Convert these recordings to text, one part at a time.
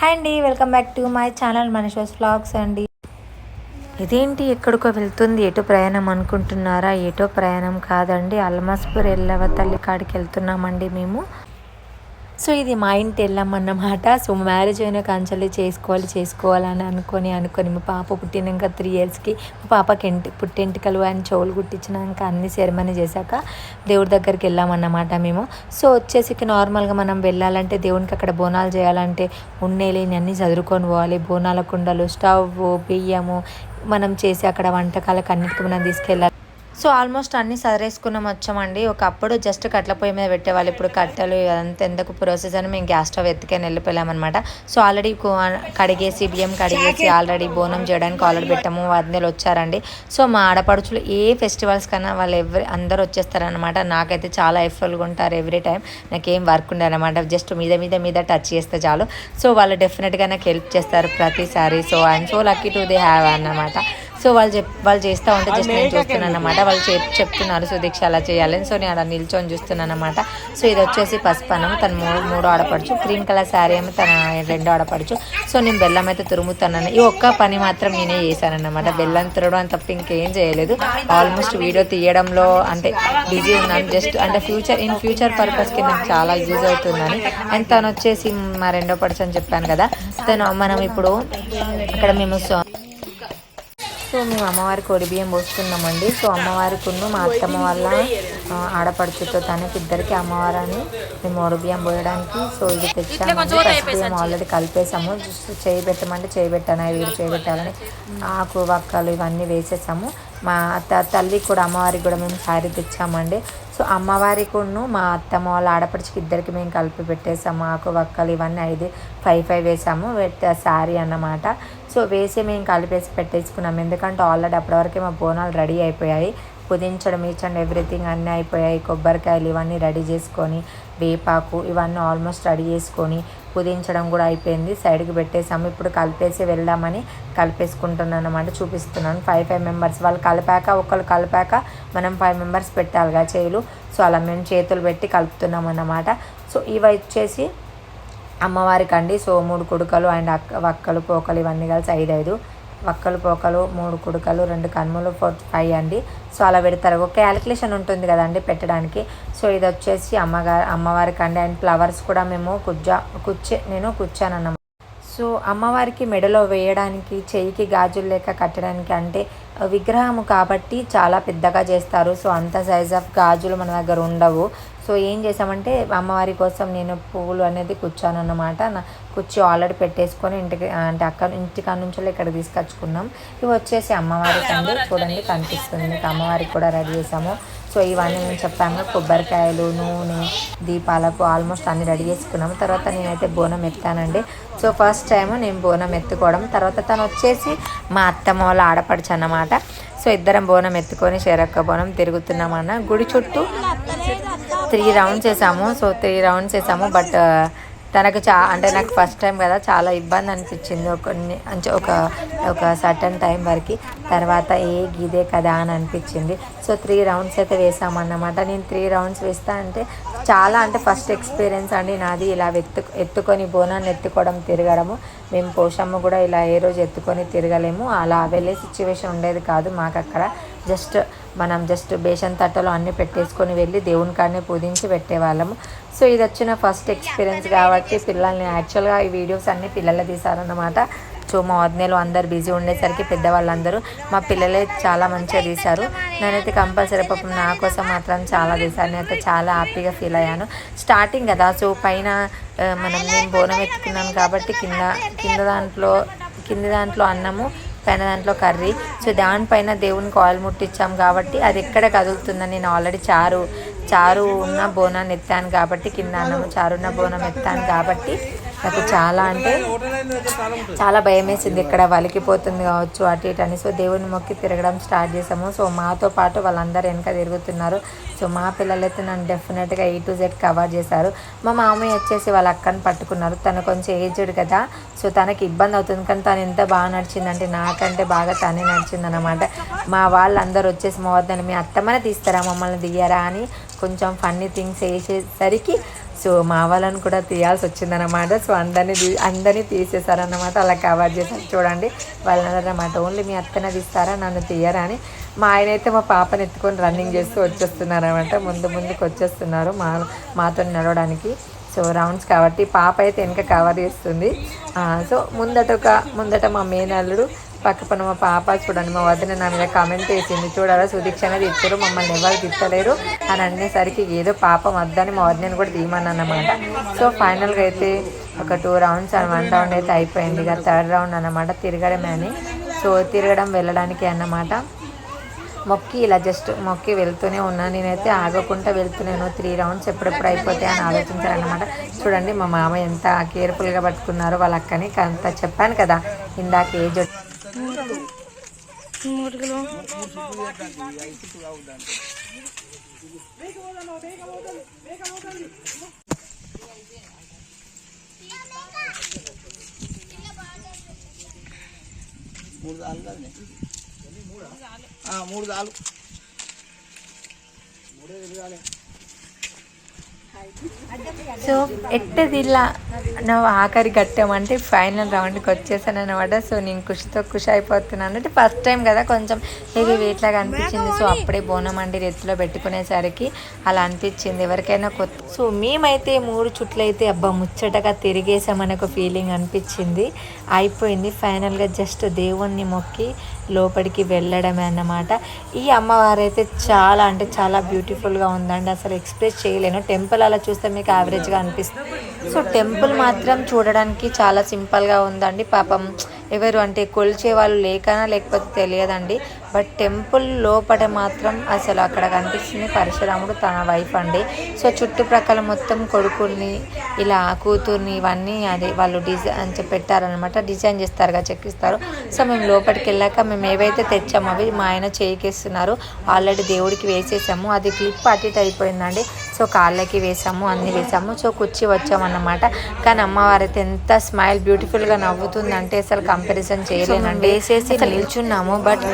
Hi అండి welcome back to my channel మనీషోస్ vlogs అండి. ఇదేంటి ఎక్కడికో వెళ్తుంది? ఎటో ప్రయాణం అనుకుంటున్నారా? ఎటో ప్రయాణం కాదండి. అల్మాస్పూర్ ఎల్లవ తల్లి కాడికి వెళ్తున్నామండి మేము. సో ఇది మా ఇంటి వెళ్ళామన్నమాట సో మ్యారేజ్ అయిన కాంచెల్లి చేసుకోవాలి చేసుకోవాలని అనుకొని అనుకొని మా పాప పుట్టినాక త్రీ ఇయర్స్కి మా పాపకి ఎంటి పుట్టెంటికలు అని చెవులు కుట్టించినాక అన్ని సెరమనీ చేశాక దేవుడి దగ్గరికి వెళ్ళామన్నమాట మేము. సో వచ్చేసి నార్మల్గా మనం వెళ్ళాలంటే దేవునికి అక్కడ బోనాలు చేయాలంటే ఉన్నేలేని అన్నీ చదువుకొని పోవాలి. బోనాల కుండలు స్టవ్ బియ్యము మనం చేసి అక్కడ వంటకాలకు అన్నిటికీ మనం తీసుకెళ్ళాలి. సో ఆల్మోస్ట్ అన్ని సదరేసుకున్నాం వచ్చామండి. ఒకప్పుడు జస్ట్ కట్టెల పొయ్యి మీద పెట్టేవాళ్ళు. ఇప్పుడు కట్టెలు అదంతా ఎందుకు ప్రాసెస్ అని మేము గ్యాస్ స్టవ్ ఎత్తుకొని వెళ్ళిపోయామన్నమాట. సో ఆల్రెడీ కడిగేసి బియ్యం కడిగేసి ఆల్రెడీ బోనం చేయడానికి ఆల్రెడీ పెట్టాము. వందలు వచ్చారండి. సో మా ఆడపడుచులు ఏ ఫెస్టివల్స్ కన్నా వాళ్ళు ఎవరి అందరూ వచ్చేస్తారనమాట నాకైతే చాలా ఎఫర్ట్గా ఉంటారు ఎవ్రీ టైం నాకేం వర్క్ ఉండే అనమాట జస్ట్ మీద మీద మీద టచ్ చేస్తే చాలు. సో వాళ్ళు డెఫినెట్గా నాకు హెల్ప్ చేస్తారు ప్రతిసారి. So I'm so lucky to they have అన్నమాట. సో వాళ్ళు చెప్ వాళ్ళు చేస్తూ ఉంటే జస్ట్ నేను చూస్తున్నాను అనమాట వాళ్ళు చెప్ చెప్తున్నారు సుదీక్ష అలా చేయాలని. సో నేను అలా నిల్చొని చూస్తున్నాను అనమాట సో ఇది వచ్చేసి పసుపు అన్నం. తను మూడు మూడు ఆడపడుచు. గ్రీన్ కలర్ శారీ ఏమో తన రెండో ఆడపడుచు. సో నేను బెల్లం అయితే తురుముతాను ఈ ఒక్క పని మాత్రం నేనే చేశాను అనమాట బెల్లం తురడం తప్ప ఇంకేం చేయలేదు. ఆల్మోస్ట్ వీడియో తీయడంలో అంటే బిజీ ఉన్నాను. జస్ట్ అంటే ఫ్యూచర్ ఇన్ ఫ్యూచర్ పర్పస్కి నాకు చాలా యూజ్ అవుతుందని. అండ్ తను వచ్చేసి మా రెండో పడుచు అని చెప్పాను కదా. తను మనం ఇప్పుడు అక్కడ మేము సో మేము అమ్మవారికి ఒడి బియ్యం పోస్తున్నామండి సో అమ్మవారికి ఉన్న మా అత్తమ్మ వాళ్ళ ఆడపడుచుతో తనకి ఇద్దరికి అమ్మవారిని మేము ఒడి బియ్యం పోయడానికి సో ఇది తెచ్చామండి ఫస్ట్ బియ్యం ఆల్రెడీ కలిపేసాము. జస్ట్ చేయి పెట్టమంటే చేయి పెట్టాను వీరు చేయి పెట్టాలని ఆకు వక్కలు ఇవన్నీ వేసేసాము. మా అత్త తల్లికి కూడా అమ్మవారికి కూడా మేము శారీ తెచ్చామండి. సో అమ్మవారికి ఉన్ను మా అత్తమ్మ వాళ్ళ ఆడపడిచికి ఇద్దరికి మేము కలిపి పెట్టేసాము. ఆకు వక్కలు ఇవన్నీ ఐదు ఫైవ్ ఫైవ్ వేసాము. శారీ అన్నమాట. సో వేసి మేము కలిపేసి పెట్టేసుకున్నాం. ఎందుకంటే ఆల్రెడీ అప్పటివరకే మా బోనాలు రెడీ అయిపోయాయి. పుదించడం ఈచ్ అండ్ ఎవ్రీథింగ్ అన్నీ అయిపోయాయి. కొబ్బరికాయలు ఇవన్నీ రెడీ చేసుకొని వేపాకు ఇవన్నీ ఆల్మోస్ట్ రెడీ చేసుకొని పుదించడం కూడా అయిపోయింది. సైడ్కి పెట్టేసాము. ఇప్పుడు కలిపేసి వెళ్దామని కలిపేసుకుంటున్నాను అనమాట చూపిస్తున్నాను. ఫైవ్ ఫైవ్ మెంబర్స్ వాళ్ళు కలిపాక ఒకళ్ళు కలిపాక మనం ఫైవ్ మెంబర్స్ పెట్టాలిగా చేతులు సో అలా మేము చేతులు పెట్టి కలుపుతున్నాం అన్నమాట సో ఇవి వచ్చేసి అమ్మవారికి అండి సో మూడు కుడుకలు అండ్ అక్క వక్కలు పోకలు ఇవన్నీ కలిసి ఐదు ఐదు వక్కలు పోకలు మూడు కుడుకలు రెండు కన్నులు ఫోర్ ఫైవ్ అండి. సో అలా పెడతారు. ఒక క్యాలిక్యులేషన్ ఉంటుంది కదండి పెట్టడానికి. సో ఇది వచ్చేసి అమ్మగారు అమ్మవారికి అండి అండ్ ఫ్లవర్స్ కూడా మేము కుజ్జా కుచ్చే నేను కూర్చానన్నమాట సో అమ్మవారికి మెడలో వేయడానికి చెయ్యికి గాజులు లేక కట్టడానికి అంటే విగ్రహము కాబట్టి చాలా పెద్దగా చేస్తారు. సో అంత సైజ్ ఆఫ్ గాజులు మన దగ్గర ఉండవు. సో ఏం చేసామంటే అమ్మవారి కోసం నేను పువ్వులు అనేది కూర్చాను అన్నమాట. నా కూర్చి ఆల్రెడీ పెట్టేసుకొని ఇంటికి అంటే అక్కడ ఇంటికాడ నుంచి ఇక్కడ తీసుకొచ్చుకున్నాం. ఇవి వచ్చేసి అమ్మవారికి అండి చూడండి కనిపిస్తుంది. అమ్మవారికి కూడా రెడీ చేసాము సో ఇవన్నీ నేను చెప్పాను కొబ్బరికాయలు నూనె దీపాలకు ఆల్మోస్ట్ అన్ని రెడీ చేసుకున్నాము. తర్వాత నేనైతే బోనం ఎత్తానండి. సో ఫస్ట్ టైం నేను బోనం ఎత్తుకోవడం. తర్వాత తను వచ్చేసి మా అత్తమ్మ వాళ్ళ ఆడపడుచు అన్నమాట. సో ఇద్దరం బోనం ఎత్తుకొని షేరక్క బోనం తిరుగుతున్నామన్న. గుడి చుట్టూ త్రీ రౌండ్స్ వేసాము సో త్రీ రౌండ్స్ వేసాము బట్ తనకు చా అంటే నాకు ఫస్ట్ టైం కదా చాలా ఇబ్బంది అనిపించింది ఒక అంటే ఒక ఒక సర్టన్ టైం వరకు. తర్వాత ఏ గీదే కదా అని అనిపించింది. సో త్రీ రౌండ్స్ అయితే వేసామన్నమాట. నేను త్రీ రౌండ్స్ వేస్తా అంటే చాలా అంటే ఫస్ట్ ఎక్స్పీరియన్స్ అండి నాది. ఇలా ఎత్తు ఎత్తుకొని బోనాన్ని ఎత్తుకోవడం తిరగడము. మేము పోషమ్మ కూడా ఇలా ఏ రోజు ఎత్తుకొని తిరగలేము. అలా వెళ్ళే సిచ్యువేషన్ ఉండేది కాదు మాకు అక్కడ జస్ట్ మనం జస్ట్ బేషన్ తట్టలో అన్నీ పెట్టేసుకొని వెళ్ళి దేవుని కాడనే పూజించి పెట్టేవాళ్ళము. సో ఇది వచ్చిన ఫస్ట్ ఎక్స్పీరియన్స్ కాబట్టి పిల్లల్ని యాక్చువల్గా ఈ వీడియోస్ అన్నీ పిల్లలే తీశారన్నమాట. సో మా వదినలు అందరు బిజీ ఉండేసరికి పెద్దవాళ్ళందరూ మా పిల్లలే చాలా మంచిగా తీశారు. నేనైతే కంపల్సరీ పాపం నా కోసం మాత్రం చాలా తీశాను. నేనైతే చాలా హ్యాపీగా ఫీల్ అయ్యాను. స్టార్టింగ్ కదా సో పైన మనం నేను బోనం ఎత్తుకున్నాను కాబట్టి కింద కింద దాంట్లో కింద దాంట్లో అన్నము పైన దాంట్లో కర్రీ. సో దానిపైన దేవునికి ఆయిల్ ముట్టించాం కాబట్టి అది ఎక్కడ కదులుతుందని నేను ఆల్రెడీ చారు చారు ఉన్న బోనాన్ని ఎత్తాను కాబట్టి కింద అన్నము చారు ఉన్న బోనం ఎత్తాను కాబట్టి నాకు చాలా అంటే చాలా భయం వేసింది. ఇక్కడ వలికిపోతుంది కావచ్చు అటు ఇటు అని. సో దేవుని మొక్కి తిరగడం స్టార్ట్ చేసాము సో మాతో పాటు వాళ్ళందరూ వెనక తిరుగుతున్నారు. సో మా పిల్లలైతే నన్ను డెఫినెట్గా ఏ టు జెడ్ కవర్ చేశారు. మా మామయ్య వచ్చేసి వాళ్ళ అక్కని పట్టుకున్నారు. తను కొంచెం ఏజ్డ్ కదా. సో తనకి ఇబ్బంది అవుతుంది. కానీ తను ఎంత బాగా నడిచిందంటే నాకంటే బాగా తనే నడిచిందనమాట మా వాళ్ళందరూ వచ్చేసి మా వద్దని మీ అత్తమ్మనే తీస్తారా? మమ్మల్ని దియ్యారా అని కొంచెం ఫన్నీ థింగ్స్ వేసేసరికి సో మా వాళ్ళని కూడా తీయాల్సి వచ్చిందనమాట సో అందరినీ తీ అందరినీ తీసేశారన్నమాట. అలా కవర్ చేశారు. చూడండి వాళ్ళని ఓన్లీ మీ అత్తనే తీస్తారా నన్ను తీయరా అని. మా ఆయన అయితే మా పాపని ఎత్తుకొని రన్నింగ్ చేస్తూ వచ్చేస్తున్నారనమాట ముందు ముందుకు వచ్చేస్తున్నారు మా మాతో నడవడానికి. సో రౌండ్స్ కాబట్టి పాప అయితే వెనక కవర్ చేస్తుంది. సో ముందట ఒక ముందట మా మేనల్లుడు పక్క మా పాప చూడండి మా వదిన నా మీద కామెంట్ వేసింది. చూడాలా సుదీక్షణ తిట్టారు మమ్మల్ని ఎవరు తిట్టలేరు అని అనేసరికి ఏదో పాపం వద్దని మా వదినని కూడా తీయమని అన్నమాట సో ఫైనల్గా అయితే ఒక two rounds and one round అయితే అయిపోయింది. ఇక థర్డ్ రౌండ్ అన్నమాట తిరగడమే అని. సో తిరగడం వెళ్ళడానికి అన్నమాట. మొక్కి ఇలా జస్ట్ మొక్కి వెళ్తూనే ఉన్నాను నేనైతే ఆగకుండా వెళ్తున్నాను. త్రీ రౌండ్స్ ఎప్పుడెప్పుడు అయిపోతాయి అని ఆలోచించారనమాట చూడండి మా మామ ఎంత కేర్ఫుల్గా పట్టుకున్నారో వాళ్ళ అక్కని అంత చెప్పాను కదా. ఇందాక మూడు చాలు కదా మూడు చాలు మూడే తిరగాలి సో ఎట్టదిల్లా నువ్వు ఆఖరి కట్టామంటే ఫైనల్ రౌండ్కి వచ్చేసాను అనమాట సో నేను ఖుషితో ఖుషి అయిపోతున్నాను అంటే ఫస్ట్ టైం కదా కొంచెం హెవీ వెయిట్ లాగా అనిపించింది సో అప్పుడే బోనం అండి రెత్తులో పెట్టుకునేసరికి అలా అనిపించింది. ఎవరికైనా కొత్త సో మేమైతే మూడు చుట్లు అయితే అబ్బా ముచ్చటగా తిరిగేసామని ఒక ఫీలింగ్ అనిపించింది. అయిపోయింది ఫైనల్గా జస్ట్ దేవుణ్ణి మొక్కి లోపలికి వెళ్ళడమే అన్నమాట. ఈ అమ్మవారు అయితే చాలా అంటే చాలా బ్యూటిఫుల్గా ఉందండి. అసలు ఎక్స్ప్రెస్ చేయలేను. టెంపుల్ అలా చూస్తే మీకు యావరేజ్గా అనిపిస్తుంది. సో టెంపుల్ మాత్రం చూడడానికి చాలా సింపుల్గా ఉందండి. పాపం ఎవరు అంటే కొలిచే వాళ్ళు లేకనా లేకపోతే తెలియదండి. బట్ టెంపుల్ లోపల మాత్రం అసలు అక్కడ కనిపిస్తుంది. పరశురాముడు తన వైఫ్ అండి. సో చుట్టుప్రక్కల మొత్తం కొడుకుల్ని ఇలా కూతుర్ని ఇవన్నీ అదే వాళ్ళు డిజైన్ పెట్టారనమాట డిజైన్ చేస్తారు కదా చెక్కిస్తారు సో మేము లోపలికి వెళ్ళాక మేము ఏవైతే తెచ్చామో అవి మా ఆయన చేయికిస్తున్నారు. ఆల్రెడీ దేవుడికి వేసేసాము. అది క్లిప్ అటు అయిపోయిందండి. సో కాళ్ళకి వేసాము అన్ని వేసాము. సో కుర్చీ వచ్చామన్నమాట. కానీ అమ్మవారు అయితే ఎంత స్మైల్ బ్యూటిఫుల్గా నవ్వుతుందంటే అసలు కంపారిజన్ చేయలేనండి. వేసేసి నిల్చున్నాము. బట్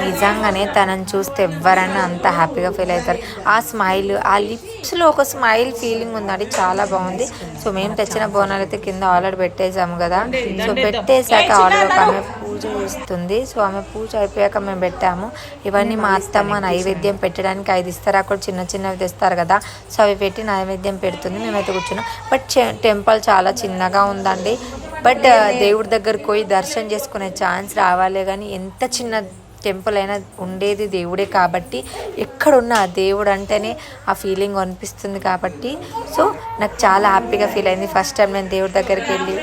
నిజంగానే తనని చూస్తే ఎవరైనా అంత హ్యాపీగా ఫీల్ అవుతారు. ఆ స్మైల్ ఆ లిప్స్లో ఒక స్మైల్ ఫీలింగ్ ఉందండి. చాలా బాగుంది. సో మేము తెచ్చిన బోనాలు అయితే కింద ఆల్రెడీ పెట్టేసాము కదా. సో పెట్టేశాక ఆల్రెడీ ఒక ఆమె పూజ చేస్తుంది. సో ఆమె పూజ అయిపోయాక మేము పెట్టాము. ఇవన్నీ మా అత్తమ్మ నైవేద్యం పెట్టడానికి ఐదు ఇస్తారు? అక్కడ చిన్న చిన్నవి తెస్తారు కదా. సో అవి పెట్టి నైవేద్యం పెడుతుంది. మేమైతే కూర్చున్నాం. బట్ టెంపుల్ చాలా చిన్నగా ఉందండి. బట్ దేవుడి దగ్గరకు పోయి దర్శనం చేసుకునే ఛాన్స్ రావాలి కానీ ఎంత చిన్న టెంపుల్ అయినా ఉండేది దేవుడే కాబట్టి ఎక్కడున్న ఆ దేవుడు అంటేనే ఆ ఫీలింగ్ అనిపిస్తుంది కాబట్టి. సో నాకు చాలా హ్యాపీగా ఫీల్ అయింది. ఫస్ట్ టైం నేను దేవుడి దగ్గరికి వెళ్ళి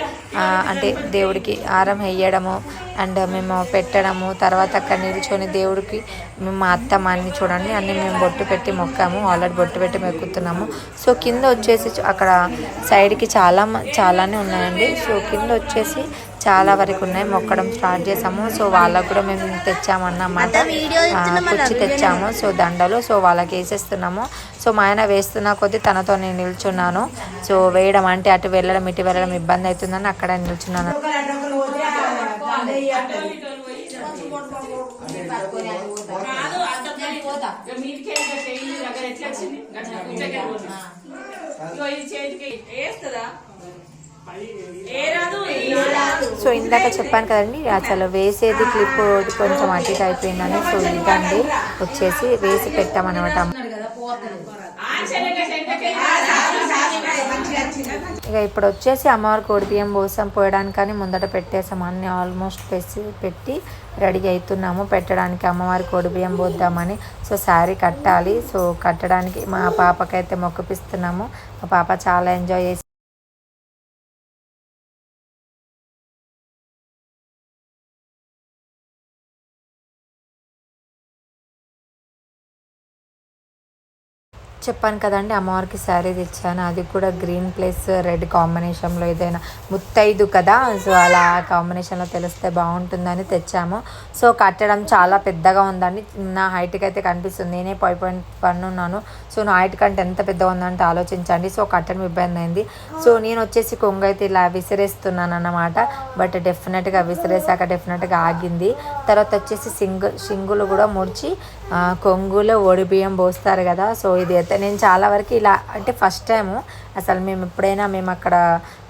అంటే దేవుడికి ఆరం వేయడము అండ్ మేము పెట్టడము తర్వాత అక్కడ నిల్చొని దేవుడికి మేము మా అత్తమ్మ అన్ని చూడండి అన్ని మేము బొట్టు పెట్టి మొక్కాము ఆల్రెడీ బొట్టు పెట్టి మొక్కుతున్నాము. సో కింద వచ్చేసి అక్కడ సైడ్కి చాలా మ- చాలానే ఉన్నాయండి. సో కింద వచ్చేసి చాలా వరకు ఉన్నాయి. మొక్కడం స్టార్ట్ చేసాము. సో వాళ్ళకు కూడా మేము తెచ్చామన్నమాట. ఆ, కుర్చీ తెచ్చాము. సో దండలు సో వాళ్ళకి వేసేస్తున్నాము. సో మా ఆయన వేస్తున్న కొద్దీ తనతో నేను నిల్చున్నాను. సో వేయడం అంటే అటు వెళ్ళడం ఇటు వెళ్ళడం ఇబ్బంది అవుతుందని అక్కడ నిల్చున్నాను. సో ఇందాక చెప్పాను కదండి అసలు వేసేది క్లిప్ కొంచెం అటు అయిపోయిందని సో ఇదండి. వచ్చేసి వేసి పెట్టామన్నమాట. ఇక ఇప్పుడు వచ్చేసి అమ్మవారికి ఒడిపియం పోసాం పోయడానికని ముందట పెట్టేసాం. అన్ని ఆల్మోస్ట్ పెసి పెట్టి రెడీ అవుతున్నాము. పెట్టడానికి అమ్మవారి ఒడిపియం పోద్దామని. సో శారీ కట్టాలి. సో కట్టడానికి మా పాపకైతే మొక్కపిస్తున్నాము. మా పాప చాలా ఎంజాయ్ చేసి చెప్పాను కదండి అమ్మవారికి శారీ తెచ్చాను. అది కూడా గ్రీన్ ప్లస్ రెడ్ కాంబినేషన్లో ఏదైనా ముత్తైదు కదా సో అలా కాంబినేషన్లో తెలిస్తే బాగుంటుందని తెచ్చాము. సో కట్టడం చాలా పెద్దగా ఉందండి. నా హైట్కి అయితే కనిపిస్తుంది. నేనే పై పాయింట్ పన్ను ఉన్నాను. సో నా హైట్ కంటే ఎంత పెద్దగా ఉందంటే ఆలోచించండి. సో కట్టడం ఇబ్బంది అయింది. సో నేను వచ్చేసి కొంగు అయితే ఇలా విసిరేస్తున్నాను అన్నమాట. బట్ డెఫినెట్గా విసిరేసాక డెఫినెట్గా ఆగింది. తర్వాత వచ్చేసి సింగు సింగులు కూడా ముడిచి కొంగులో ఒడి బియ్యం పోస్తారు కదా సో ఇది అయితే అయితే నేను చాలా వరకు ఇలా అంటే ఫస్ట్ టైము అసలు మేము ఎప్పుడైనా మేము అక్కడ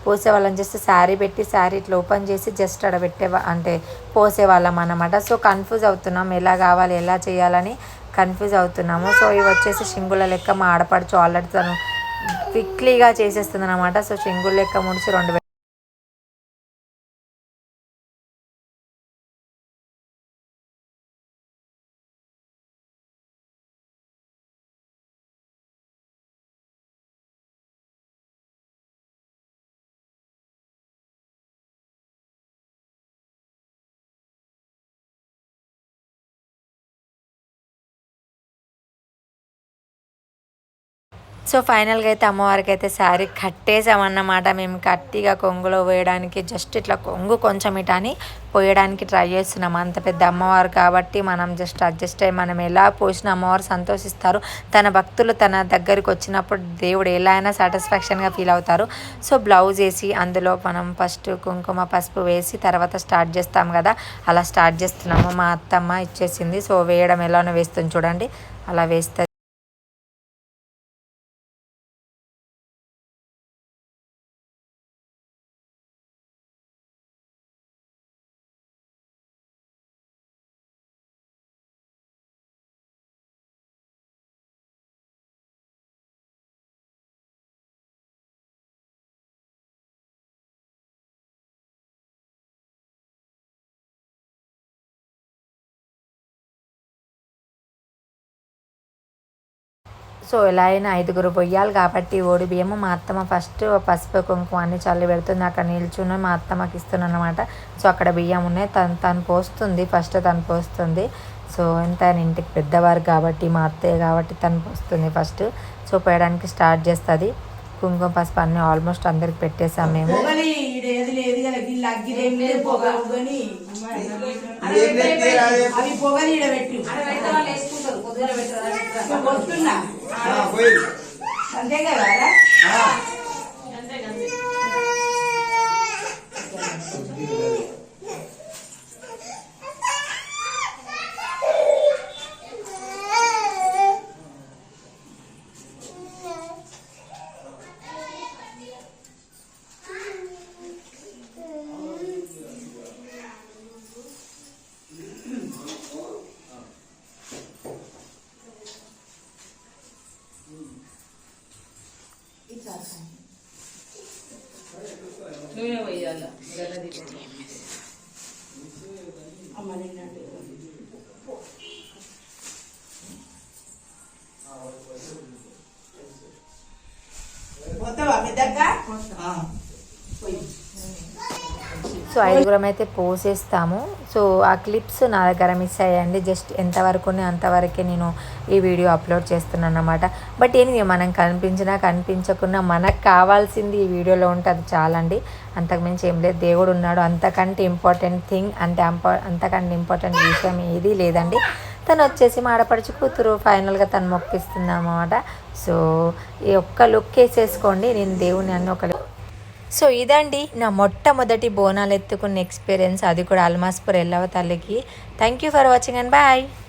పోసేవాళ్ళం జస్ట్ శారీ పెట్టి శారీ ఇట్లా ఓపెన్ చేసి జస్ట్ అక్కడ పెట్టే అంటే పోసేవాళ్ళం అన్నమాట. సో కన్ఫ్యూజ్ అవుతున్నాం ఎలా కావాలి ఎలా చేయాలని కన్ఫ్యూజ్ అవుతున్నాము. సో ఇవి వచ్చేసి షింగుల లెక్క మా ఆడపడుచు ఆల్రెడీ తను క్విక్లీగా చేసేస్తుంది అనమాట సో షింగుల లెక్క ముడిచి రెండు సో ఫైనల్గా అయితే అమ్మవారికి అయితే శారీ కట్టేసామన్నమాట మేము కట్టిగా కొంగులో వేయడానికి జస్ట్ ఇట్లా కొంగు కొంచెం ఇటా అని పోయడానికి ట్రై చేస్తున్నాం. అంత పెద్ద అమ్మవారు కాబట్టి మనం జస్ట్ అడ్జస్ట్ అయ్యి మనం ఎలా పోసినా అమ్మవారు సంతోషిస్తారు. తన భక్తులు తన దగ్గరికి వచ్చినప్పుడు దేవుడు ఎలా అయినా సాటిస్ఫాక్షన్గా ఫీల్ అవుతారు. సో బ్లౌజ్ వేసి అందులో మనం ఫస్ట్ కుంకుమ పసుపు వేసి తర్వాత స్టార్ట్ చేస్తాం కదా. అలా స్టార్ట్ చేస్తున్నాము. మా అత్తమ్మ ఇచ్చేసింది. సో వేయడం ఎలానో వేస్తుంది చూడండి. అలా వేస్తే సో ఎలా అయినా ఐదుగురు పొయ్యాలి కాబట్టి ఓడి బియ్యము. మా అత్తమ్మ ఫస్ట్ పసుపు కుంకుమ అన్ని చల్లి పెడుతుంది. అక్కడ నిల్చుని మా అత్తమ్మకి ఇస్తున్నాను అనమాట సో అక్కడ బియ్యం ఉన్నాయి. తను తను పోస్తుంది. ఫస్ట్ తను పోస్తుంది. సో ఎంత ఇంటికి పెద్దవారు కాబట్టి మా అత్తయ్య కాబట్టి తను పోస్తుంది ఫస్ట్ సో పోయడానికి స్టార్ట్ చేస్తుంది. కుంకుమ పసుపు అన్ని ఆల్మోస్ట్ అందరికి పెట్టేసాం మేము. అవి వస్తున్నా. అంతే కదా? పోతావా పెద్దక్క ఆ. పోయి సో ఐదుగురం అయితే పోసేస్తాము. సో ఆ క్లిప్స్ నా దగ్గర మిస్ అయ్యాయండి. జస్ట్ ఎంతవరకు అంతవరకే నేను ఈ వీడియో అప్లోడ్ చేస్తున్నాను అన్నమాట బట్ ఏంటి మనం కనిపించినా కనిపించకున్నా మనకు కావాల్సింది ఈ వీడియోలో ఉంటుంది చాలండి. అంతకుమించి ఏం లేదు. దేవుడు ఉన్నాడు. అంతకంటే ఇంపార్టెంట్ థింగ్ అంటే అంతకంటే ఇంపార్టెంట్ విషయం ఏది లేదండి. తను వచ్చేసి మా కూతురు ఫైనల్గా తను మొక్కిస్తుంది అన్నమాట సో ఈ ఒక్క లుక్ వేసేసుకోండి. నేను దేవుని అన్న ఒక సో ఇదండి నా మొట్టమొదటి బోనాలు ఎత్తుకున్న ఎక్స్పీరియన్స్. అది కూడా అల్మాస్పూర్ ఎల్లవ తల్లికి. Thank you for watching and bye